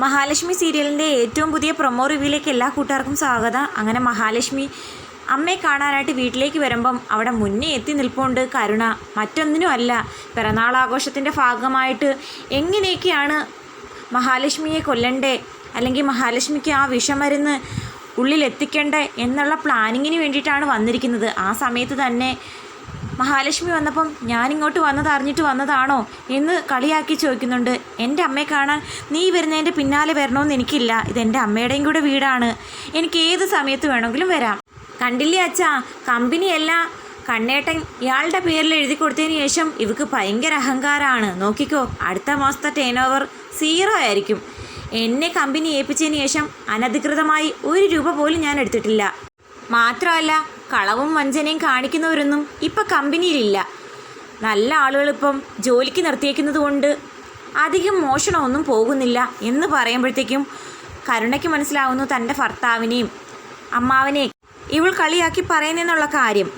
മഹാലക്ഷ്മി സീരിയലിന്റെ ഏറ്റവും പുതിയ പ്രൊമോ റിവ്യൂയിലേക്ക് എല്ലാ കൂട്ടുകാർക്കും സ്വാഗതം. അങ്ങനെ മഹാലക്ഷ്മി അമ്മയെ കാണാനായിട്ട് വീട്ടിലേക്ക് വരുമ്പം അവിടെ മുന്നേ എത്തി നിൽപ്പുണ്ട് കരുണ. മറ്റൊന്നിനും അല്ല പിറന്നാൾ ആഘോഷത്തിന്റെ ഭാഗമായിട്ട് എങ്ങനെയൊക്കെയാണ് മഹാലക്ഷ്മിയെ കൊല്ലണ്ടേ? അല്ലെങ്കിൽ മഹാലക്ഷ്മിക്ക് ആ വിഷമരുന്ന് ഉള്ളിൽ എത്തിക്കണ്ടേ എന്നുള്ള പ്ലാനിങ്ങിന് വേണ്ടിയിട്ടാണ് വന്നിരിക്കുന്നത്. ആ സമയത്ത് തന്നെ മഹാലക്ഷ്മി വന്നപ്പം ഞാനിങ്ങോട്ട് വന്നത് അറിഞ്ഞിട്ട് വന്നതാണോ എന്ന് കളിയാക്കി ചോദിക്കുന്നുണ്ട്. എന്റെ അമ്മയെ കാണാൻ നീ വരുന്നതിന്റെ പിന്നാലെ വരണമെന്ന് എനിക്കില്ല. ഇതെന്റെ അമ്മയുടെയും കൂടെ വീടാണ്. എനിക്ക് ഏത് സമയത്ത് വേണമെങ്കിലും വരാം. കണ്ടില്ലേ അച്ഛാ കമ്പനിയല്ല കണ്ണേട്ടൻ ഇയാളുടെ പേരിൽ എഴുതി കൊടുത്തതിന് ശേഷം ഇവക്ക് ഭയങ്കര അഹങ്കാരമാണ്. നോക്കിക്കോ അടുത്ത മാസത്തെ ടേൺ ഓവർ സീറോ ആയിരിക്കും. എന്നെ കമ്പനി ഏൽപ്പിച്ചതിന് ശേഷം അനധികൃതമായി ഒരു രൂപ പോലും ഞാൻ എടുത്തിട്ടില്ല. മാത്രമല്ല കളവും വഞ്ചനയും കാണിക്കുന്നവരൊന്നും ഇപ്പം കമ്പനിയിലില്ല. നല്ല ആളുകൾ ഇപ്പം ജോലിക്ക് നിർത്തിയേക്കുന്നത് കൊണ്ട് അധികം മോഷണമൊന്നും പോകുന്നില്ല എന്ന് പറയുമ്പോഴത്തേക്കും കരുണയ്ക്ക് മനസ്സിലാവുന്നു തന്റെ ഭർത്താവിനെയും അമ്മാവനെയും. ഇവൾ കളിയാക്കി പറയുന്നെന്നുള്ള കാര്യം.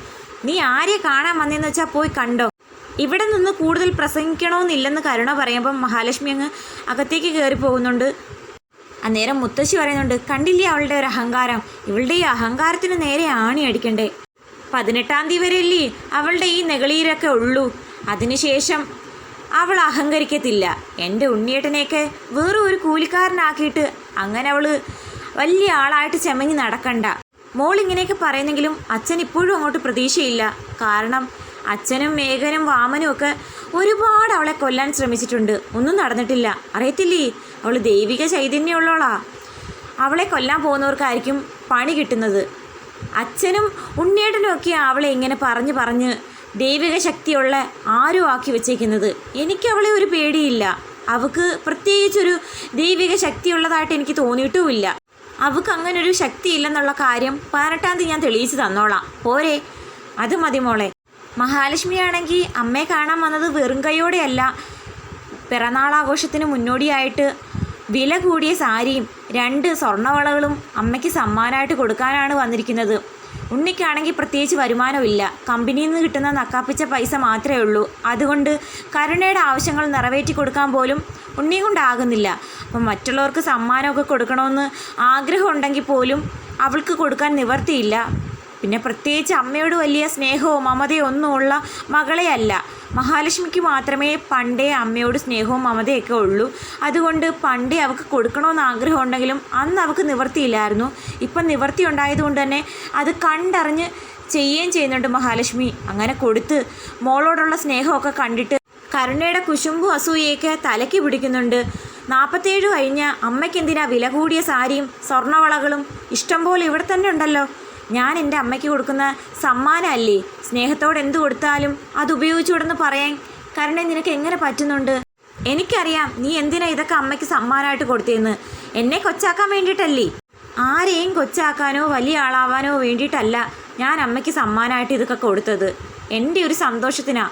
നീ ആരെ കാണാൻ വന്നതെന്ന് വെച്ചാൽ പോയി കണ്ടോ? ഇവിടെ നിന്ന് കൂടുതൽ പ്രസംഗിക്കണമെന്നില്ലെന്ന് കരുണ പറയുമ്പം മഹാലക്ഷ്മി അങ്ങ് അകത്തേക്ക് കയറി പോകുന്നുണ്ട് അന്നേരം മുത്തശ്ശി പറയുന്നുണ്ട് കണ്ടില്ലേ അവളുടെ ഒരു അഹങ്കാരം? ഇവളുടെ ഈ അഹങ്കാരത്തിന് നേരെ ആണി അടിക്കണ്ടേ? പതിനെട്ടാം തീയതി വരെയല്ലേ അവളുടെ ഈ നെകളീരൊക്കെ ഉള്ളൂ. അതിനുശേഷം അവൾ അഹങ്കരിക്കത്തില്ല. എന്റെ ഉണ്ണിയേട്ടനെയൊക്കെ വേറെ ഒരു കൂലിക്കാരനാക്കിയിട്ട് അങ്ങനെ അവൾ വലിയ ആളായിട്ട് ചെമഞ്ഞ് നടക്കണ്ട. മോൾ ഇങ്ങനെയൊക്കെ പറയുന്നെങ്കിലും അച്ഛൻ ഇപ്പോഴും അങ്ങോട്ട് പ്രതീക്ഷയില്ല. കാരണം അച്ഛനും മേഘനും വാമനും ഒക്കെ ഒരുപാട് അവളെ കൊല്ലാൻ ശ്രമിച്ചിട്ടുണ്ട്. ഒന്നും നടന്നിട്ടില്ല. അറിയത്തില്ലേ? അവൾ ദൈവിക ചൈതന്യമുള്ളവളാ. അവളെ കൊല്ലാൻ പോകുന്നവർക്കായിരിക്കും പണി കിട്ടുന്നത്. അച്ഛനും ഉണ്ണിയേട്ടനുമൊക്കെ അവളെ ഇങ്ങനെ പറഞ്ഞ് പറഞ്ഞ് ദൈവിക ശക്തിയുള്ള ആരും ആക്കി വെച്ചേക്കുന്നത്. എനിക്ക് അവളെ ഒരു പേടിയില്ല. അവക്ക് പ്രത്യേകിച്ചൊരു ദൈവിക ശക്തിയുള്ളതായിട്ട് എനിക്ക് തോന്നിയിട്ടുമില്ല. അവക്ക് അങ്ങനെ ഒരു ശക്തി ഇല്ലെന്നുള്ള കാര്യം പതിനെട്ടാം തീയതി ഞാൻ തെളിയിച്ചു തന്നോളാം. പോരെ. അത് മതി മോളെ. മഹാലക്ഷ്മിയാണെങ്കിൽ അമ്മയെ കാണാൻ വന്നത് വെറും കൈയോടെയല്ല. പിറന്നാളാഘോഷത്തിന് മുന്നോടിയായിട്ട് വില കൂടിയ സാരിയും രണ്ട് സ്വർണവളകളും അമ്മയ്ക്ക് സമ്മാനമായിട്ട് കൊടുക്കാനാണ് വന്നിരിക്കുന്നത്. ഉണ്ണിക്കാണെങ്കിൽ പ്രത്യേകിച്ച് വരുമാനമില്ല. കമ്പനിയിൽ നിന്ന് കിട്ടുന്ന നക്കാപ്പിച്ച പൈസ മാത്രമേ ഉള്ളൂ. അതുകൊണ്ട് കരുണയുടെ ആവശ്യങ്ങൾ നിറവേറ്റി കൊടുക്കാൻ പോലും ഉണ്ണി കൊണ്ടാകുന്നില്ല. അപ്പം മറ്റുള്ളവർക്ക് സമ്മാനമൊക്കെ കൊടുക്കണമെന്ന് ആഗ്രഹമുണ്ടെങ്കിൽ പോലും അവൾക്ക് കൊടുക്കാൻ നിവർത്തിയില്ല പിന്നെ പ്രത്യേകിച്ച് അമ്മയോട് വലിയ സ്നേഹവും മമതയോ ഒന്നുമുള്ള മകളെയല്ല. മകളെ മഹാലക്ഷ്മിക്ക് മാത്രമേ പണ്ടേ അമ്മയോട് സ്നേഹവും മമതയൊക്കെ ഉള്ളൂ. അതുകൊണ്ട് പണ്ടേ അവൾക്ക് കൊടുക്കണമെന്ന് ആഗ്രഹം ഉണ്ടെങ്കിലും അന്ന് അവൾക്ക് നിവർത്തിയില്ലായിരുന്നു ഇപ്പം നിവർത്തി ഉണ്ടായതുകൊണ്ട് തന്നെ അത് കണ്ടറിഞ്ഞ് ചെയ്യുകയും ചെയ്യുന്നുണ്ട് മഹാലക്ഷ്മി. അങ്ങനെ കൊടുത്ത് മോളോടുള്ള സ്നേഹമൊക്കെ കണ്ടിട്ട് കരുണയുടെ കുശുമ്പു അസൂയയൊക്കെ തലയ്ക്ക് പിടിക്കുന്നുണ്ട്. നാൽപ്പത്തേഴ് കഴിഞ്ഞ അമ്മയ്ക്കെന്തിനാ വില കൂടിയ സാരിയും സ്വർണവളകളും? ഇഷ്ടംപോലെ ഇവിടെ തന്നെ ഉണ്ടല്ലോ. ഞാൻ എന്റെ അമ്മയ്ക്ക് കൊടുക്കുന്ന സമ്മാനമല്ലേ? സ്നേഹത്തോടെ എന്ത് കൊടുത്താലും അത് ഉപയോഗിച്ചുകൂടെന്ന് പറയാൻ കാരണം നിനക്ക് എങ്ങനെ പറ്റുന്നുണ്ട്? എനിക്കറിയാം നീ എന്തിനാ ഇതൊക്കെ അമ്മയ്ക്ക് സമ്മാനമായിട്ട് കൊടുത്തതെന്ന്. എന്നെ കൊച്ചാക്കാൻ വേണ്ടിയിട്ടല്ലേ? ആരെയും കൊച്ചാക്കാനോ വലിയ ആളാവാനോ വേണ്ടിയിട്ടല്ല ഞാൻ അമ്മയ്ക്ക് സമ്മാനമായിട്ട് ഇതൊക്കെ കൊടുത്തത്. എന്റെ ഒരു സന്തോഷത്തിനാ.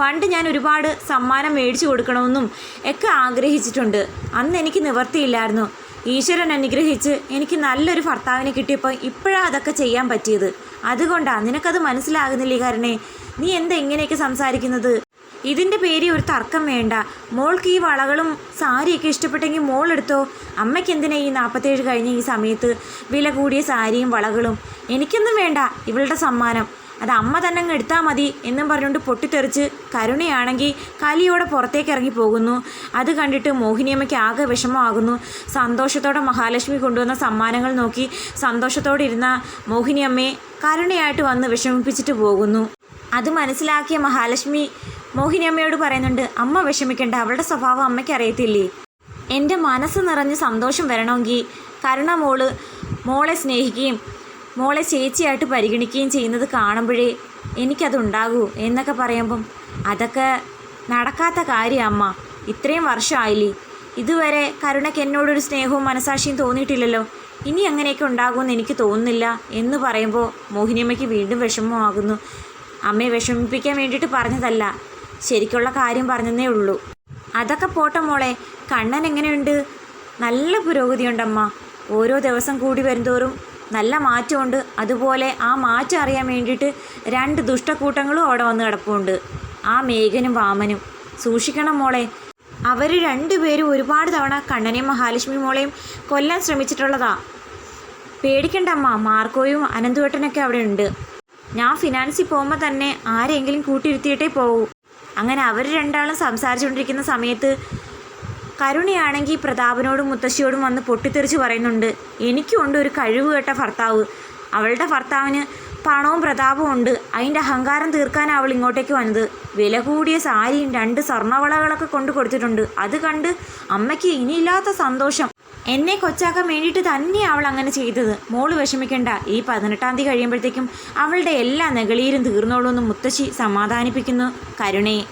പണ്ട് ഞാൻ ഒരുപാട് സമ്മാനം മേടിച്ചു കൊടുക്കണമെന്നും ഒക്കെ ആഗ്രഹിച്ചിട്ടുണ്ട്. അന്ന് എനിക്ക് നിവർത്തിയില്ലായിരുന്നു. ഈശ്വരൻ അനുഗ്രഹിച്ച് എനിക്ക് നല്ലൊരു ഭർത്താവിനെ കിട്ടിയപ്പോൾ ഇപ്പോഴാണ് അതൊക്കെ ചെയ്യാൻ പറ്റിയത്. അതുകൊണ്ടാണ്. നിനക്കത് മനസ്സിലാകുന്നില്ലേ കാരണേ? നീ എന്താ ഇങ്ങനെയൊക്കെ സംസാരിക്കുന്നത്? ഇതിന്റെ പേര് ഒരു തർക്കം വേണ്ട. മോൾക്ക് ഈ വളകളും സാരിയൊക്കെ ഇഷ്ടപ്പെട്ടെങ്കിൽ മോൾ എടുത്തോ? അമ്മയ്ക്ക് എന്തിനാ ഈ നാൽപ്പത്തേഴ് കഴിഞ്ഞ ഈ സമയത്ത് വില കൂടിയ സാരിയും വളകളും? എനിക്കൊന്നും വേണ്ട. ഇവളുടെ സമ്മാനം. അത് അമ്മ തന്നെ അങ്ങ് എടുത്താൽ മതി എന്നും പറഞ്ഞുകൊണ്ട് പൊട്ടിത്തെറിച്ച് കരുണയാണെങ്കിൽ കലിയോടെ പുറത്തേക്ക് ഇറങ്ങി പോകുന്നു. അത് കണ്ടിട്ട് മോഹിനിയമ്മയ്ക്ക് ആകെ വിഷമമാകുന്നു. സന്തോഷത്തോടെ മഹാലക്ഷ്മി കൊണ്ടുവന്ന സമ്മാനങ്ങൾ നോക്കി സന്തോഷത്തോടെ ഇരുന്ന മോഹിനിയമ്മയെ കരുണയായിട്ട് വന്ന് വിഷമിപ്പിച്ചിട്ട് പോകുന്നു. അത് മനസ്സിലാക്കിയ മഹാലക്ഷ്മി മോഹിനിയമ്മയോട് പറയുന്നുണ്ട് അമ്മ വിഷമിക്കേണ്ട അവളുടെ സ്വഭാവം അമ്മയ്ക്ക് അറിയത്തില്ലേ? എന്റെ മനസ്സ് നിറഞ്ഞ് സന്തോഷം വരണമെങ്കിൽ കരുണ മോൾ മോളെ സ്നേഹിക്കുകയും മോളെ ചേച്ചിയായിട്ട് പരിഗണിക്കുകയും ചെയ്യുന്നത് കാണുമ്പോഴേ എനിക്കതുണ്ടാകൂ എന്നൊക്കെ പറയുമ്പം അതൊക്കെ നടക്കാത്ത കാര്യം അമ്മ. ഇത്രയും വർഷമായില്ലേ ഇതുവരെ കരുണയ്ക്ക് എന്നോടൊരു സ്നേഹവും മനസാക്ഷിയും തോന്നിയിട്ടില്ലല്ലോ. ഇനി അങ്ങനെയൊക്കെ ഉണ്ടാകുമെന്ന് എനിക്ക് തോന്നുന്നില്ല എന്ന് പറയുമ്പോൾ മോഹിനിയമ്മയ്ക്ക് വീണ്ടും വിഷമമാകുന്നു. അമ്മയെ വിഷമിപ്പിക്കാൻ വേണ്ടിയിട്ട് പറഞ്ഞതല്ല. ശരിക്കുള്ള കാര്യം പറഞ്ഞതേ ഉള്ളൂ. അതൊക്കെ പോട്ടെ മോളെ. കണ്ണൻ എങ്ങനെയുണ്ട്? നല്ല പുരോഗതിയുണ്ടമ്മ. ഓരോ ദിവസം കൂടി വരുന്തോറും നല്ല മാറ്റമുണ്ട്. അതുപോലെ ആ മാറ്റം അറിയാൻ വേണ്ടിയിട്ട് രണ്ട് ദുഷ്ടക്കൂട്ടങ്ങളും അവിടെ വന്ന് കിടപ്പുണ്ട്. ആ മേഘനും വാമനും. സൂക്ഷിക്കണം മോളെ. അവർ രണ്ടുപേരും ഒരുപാട് തവണ കണ്ണനെയും മഹാലക്ഷ്മി മോളെയും കൊല്ലാൻ ശ്രമിച്ചിട്ടുള്ളതാ. പേടിക്കണ്ടമ്മ മാർക്കോയും അനന്തുവേട്ടനൊക്കെ അവിടെ ഉണ്ട്. ഞാൻ ഫിനാൻസിൽ പോകുമ്പോൾ തന്നെ ആരെങ്കിലും കൂട്ടിയിരുത്തിയിട്ടേ പോകൂ അങ്ങനെ അവർ രണ്ടാളും സംസാരിച്ചുകൊണ്ടിരിക്കുന്ന സമയത്ത് കരുണയാണെങ്കിൽ പ്രതാപനോടും മുത്തശ്ശിയോടും വന്ന് പൊട്ടിത്തെറിച്ച് പറയുന്നുണ്ട് എനിക്കുണ്ട് ഒരു കഴിവ് കേട്ട ഭർത്താവ്. അവളുടെ ഭർത്താവിന് പണവും പ്രതാപവും ഉണ്ട്. അതിന്റെ അഹങ്കാരം തീർക്കാനാണ് അവൾ ഇങ്ങോട്ടേക്ക് വന്നത്. വില കൂടിയ സാരിയും രണ്ട് സ്വർണവളകളൊക്കെ കൊണ്ടു കൊടുത്തിട്ടുണ്ട്. അത് കണ്ട് അമ്മയ്ക്ക് ഇനിയില്ലാത്ത സന്തോഷം. എന്നെ കൊച്ചാക്കാൻ വേണ്ടിയിട്ട് തന്നെ അവൾ അങ്ങനെ ചെയ്തത്. മോൾ വിഷമിക്കണ്ട. ഈ പതിനെട്ടാം തീയതി കഴിയുമ്പോഴത്തേക്കും അവളുടെ എല്ലാ നെകളിയിലും തീർന്നോളൂ എന്ന് മുത്തശ്ശി സമാധാനിപ്പിക്കുന്നു. കരുണയെ